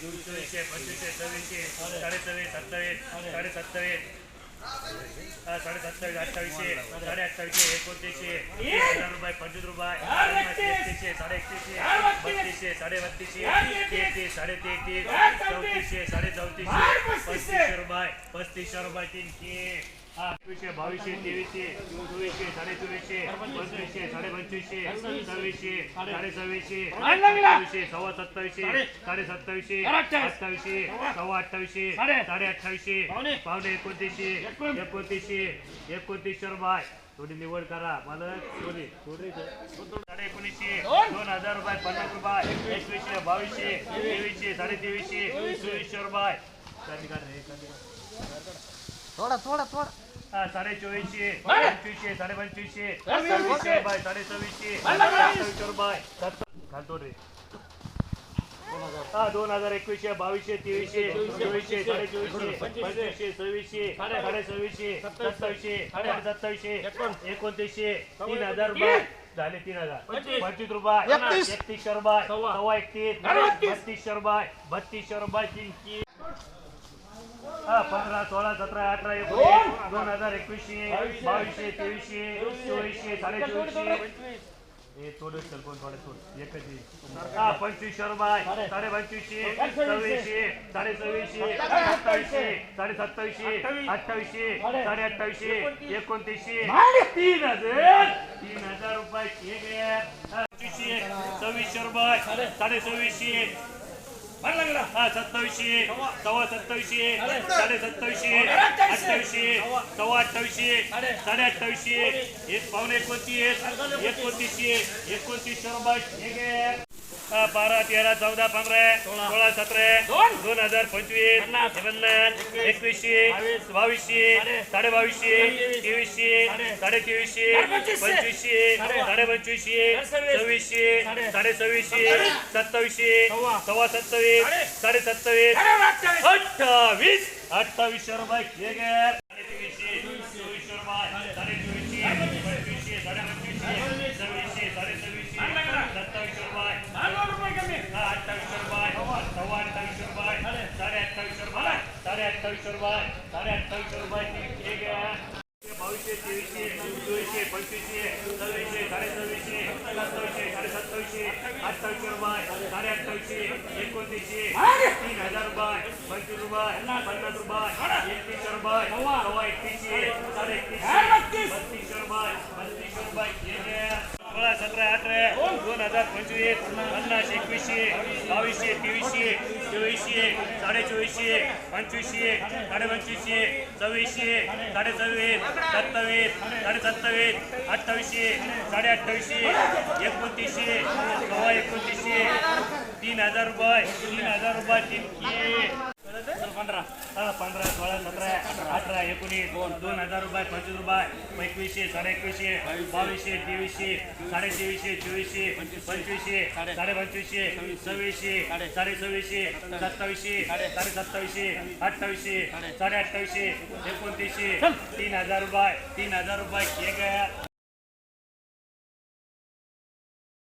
चोवीसशे पंचवीसशे सव्वीसशे साडे सव्वीस सत्तावीस साडे सत्तावीस हा, साडे सत्तावीस अठ्ठावीसशे साडे अठ्ठावीसशे एकोणतीसशे एक हजार रुपये पंचवीस रुपये एकतीसशे साडे एकतीसशे बत्तीसशे साडे बत्तीसशे तेहतीस साडे तेहतीस चौतीसशे साडे चौतीसशे पस्तीसशे रुपये पस्तीसशे रुपये तीनशे हा, एकवीसशे बावीसशे तेवीसशे चोवीसशे साडे चोवीसशे पंचवीसशे साडे पंचवीसशे सव्वीसशे साडे सव्वीसशे सव्वीसशे सव्वा सत्तावीसशे साडे सत्तावीसशे अठ्ठावीसशे सव्वा अठ्ठावीसशे साडे अठ्ठावीसशे पावणे एकोणतीसशे एकोणतीसशे एकोणतीसशे बाय थोडी निवड करा मला थोडी थोडी साडे एकोणीसशे दोन हजार रुपये पन्नास रुपये. एकवीसशे बावीसशे तेवीसशे साडे तेवीसशे चोवीसशे रुपये. थोडा थोडा थोडा. हा, साडे चोवीसशे पंचवीसशे साडे पंचवीसशे सव्वीसशे रुपये साडे सव्वीसशे सत्तर घालतो रे. हा दोन हजार एकवीसशे बावीसशे तेवीसशे चोवीसशे साडे चोवीसशे पंचवीसशे सव्वीसशे साडे सव्वीसशे सत्तावीसशे साडे सत्तावीसशे एकोणतीसशे तीन हजार रुपये झाले तीन हजार. पंचवीस. रुपये. एकतीस. एकतीसशे रुपये. सव्वा. एकतीस. बत्तीसशे रुपये. बत्तीसशे रुपये तीनशे हा पंधरा सोळा सतरा अठरा एकोणीस दोन हजार एकवीसशे बावीसशे तेवीसशे चोवीसशे साडे चोवीसशे हे थोडं चल कोण थोडं थोडं एकच येईल. हा पंचवीसशे रुपये साडे पंचवीसशे सव्वीसशे साडे सव्वीसशे सत्तावीसशे. साडे सत्तावीसशे अठ्ठावीसशे साडे अठ्ठावीसशे एकोणतीसशे. तीन हजार. तीन हजार रुपये सव्वीसशे रुपये साडे सव्वीसशे हा सत्तावीसशे सव्वा सत्तावीसशे साडे सत्तावीसशे अठ्ठावीसशे सव्वा अठ्ठावीसशे साडे अठ्ठावीसशे एक पावणे एकोणतीस एकोणतीसशे एकोणतीसशे रुपये बारा तेरा चौदा पंधरा सोळा. सतरा दोन. हजार पंचवीस पन्नास. एकवीसशे बावीसशे साडे बावीसशे तेवीसशे साडे तेवीसशे पंचवीसशे साडे पंचवीसशे सव्वीसशे साडे सव्वीसशे सत्तावीसशे सव्वा. सत्तावीस साडे सत्तावीस अठ्ठावीस. अठ्ठावीसशे रुपये ठीक आहे तेवीसशे चोवीसशे रुपये साडे चोवीसशे पंचवीसशे साडे पंचवीसशे सव्वीसशे साडे सव्वीसशे सत्तावीसशे रुपये हा, अठ्ठावीसशे रुपये सव्वा अठ्ठावीसशे रुपये साडे अठ्ठावीसशे रुपये साडे अठ्ठावीसशे रुपये साडे अठ्ठावीसशे रुपये ठीक आहे बावीसशे तेवीसशे चोवीसशे पंचवीसशे सव्वीसशे साडे सव्वीसशे सत्तावीसशे साडे सत्तावीसशे अठ्ठावीसशे रुपये साडे अठ्ठावीसशे एकोणतीसशे तीन हजार रुपये पंचवीस रुपये पन्नास रुपये एकतीसशे रुपये सव्वा एकतीसशे साडे एकतीसशे बत्तीसशे रुपये बत्तीसशे रुपये ठीक आहे सोळा सतरा अठरा दोन हजार पंचवीस पन्नास एकवीसशे बावीसशे तेवीसशे चोवीसशे साडे चोवीसशे पंचवीसशे साडे पंचवीसशे सव्वीसशे साडे सव्वीस सत्तावीस साडे सत्तावीस अठ्ठावीसशे साडे अठ्ठावीसशे एकोणतीसशे सव्वा एकोणतीसशे तीन हजार रुपये तीन हजार रुपये तीन पंधरा पंधरा सोळा सतरा अठरा एकोणीस दोन हजार रुपये पंचवीस रुपये एकवीसशे साडे एकवीसशे बावीसशे तेवीसशे साडे तेवीसशे चोवीसशे पंचवीसशे साडे पंचवीसशे सव्वीसशे साडे सव्वीसशे सत्तावीसशे साडे सत्तावीसशे अठ्ठावीसशे साडे अठ्ठावीसशे एकोणतीसशे तीन हजार रुपये तीन हजार रुपये केक आहे.